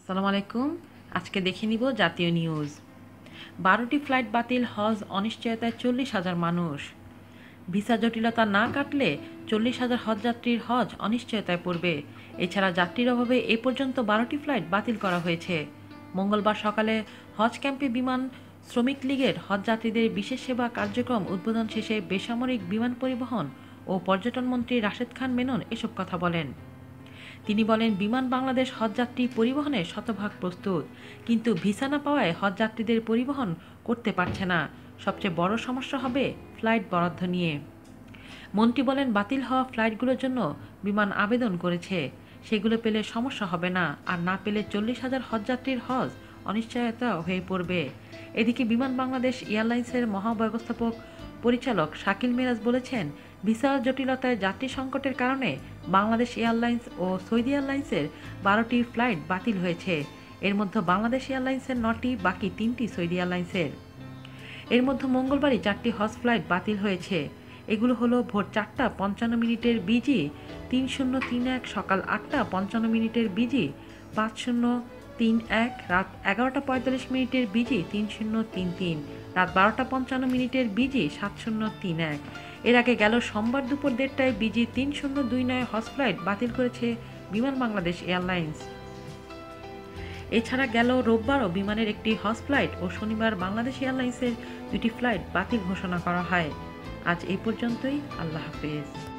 আসসালামু আলাইকুম। আজকে দেখে নিব জাতীয় নিউজ। বারোটি ফ্লাইট বাতিল, হজ অনিশ্চয়তায় চল্লিশ হাজার মানুষ। ভিসা জটিলতা না কাটলে চল্লিশ হাজার হজযাত্রীর হজ অনিশ্চয়তায় পড়বে। এছাড়া যাত্রীর অভাবে এ পর্যন্ত বারোটি ফ্লাইট বাতিল করা হয়েছে। মঙ্গলবার সকালে হজ ক্যাম্পে বিমান শ্রমিক লীগের হজযাত্রীদের বিশেষ সেবা কার্যক্রম উদ্বোধন শেষে বেসামরিক বিমান পরিবহন ও পর্যটন মন্ত্রী রাশেদ খান মেনন এসব কথা বলেন। তিনি বলেন, বিমান বাংলাদেশ হজযাত্রী পরিবহনে শতভাগ প্রস্তুত, কিন্তু ভিসা না পাওয়ায় হজযাত্রীদের পরিবহন করতে পারছে না। সবচেয়ে বড় সমস্যা হবে ফ্লাইট বরাদ্দ নিয়ে। মন্ত্রী বলেন, বাতিল হওয়া ফ্লাইটগুলোর জন্য বিমান আবেদন করেছে। সেগুলো পেলে সমস্যা হবে না, আর না পেলে চল্লিশ হাজার হজযাত্রীর হজ অনিশ্চয়তা হয়ে পড়বে। এদিকে বিমান বাংলাদেশ এয়ারলাইন্সের মহাব্যবস্থাপক পরিচালক শাকিল মিরাজ বলেছেন ভিসা জটিলতায় যাত্রী সংকটের কারণে বাংলাদেশ এয়ারলাইন্স ও সৌদি এয়ারলাইন্সের বারোটি ফ্লাইট বাতিল হয়েছে। এর মধ্যে বাংলাদেশ এয়ারলাইন্সের নটি, বাকি তিনটি সৌদি এয়ারলাইন্সের। এর মধ্যে মঙ্গলবারই চারটি হজ ফ্লাইট বাতিল হয়েছে। এগুলো হলো ভোর চারটা পঞ্চান্ন মিনিটের বিজি, তিন শূন্য তিন এক সকাল আটটা পঞ্চান্ন মিনিটের বিজি, পাঁচ শূন্য তিন এক রাত এগারোটা পঁয়তাল্লিশ মিনিটের বিজি, তিন শূন্য তিন তিন। রাত বারোটা পঞ্চান্ন মিনিটের বিজি সাত শূন্য তিন এক। এর আগে গেল সোমবার দুপুর দেড়টায় বিজি তিন শূন্য দুই নয় হজ ফ্লাইট বাতিল করেছে বিমান বাংলাদেশ এয়ারলাইন্স। এছাড়া গেল রোববারও বিমানের একটি হজ ফ্লাইট ও শনিবার বাংলাদেশ এয়ারলাইন্সের দুটি ফ্লাইট বাতিল ঘোষণা করা হয়। আজ এই পর্যন্তই, আল্লাহ হাফেজ।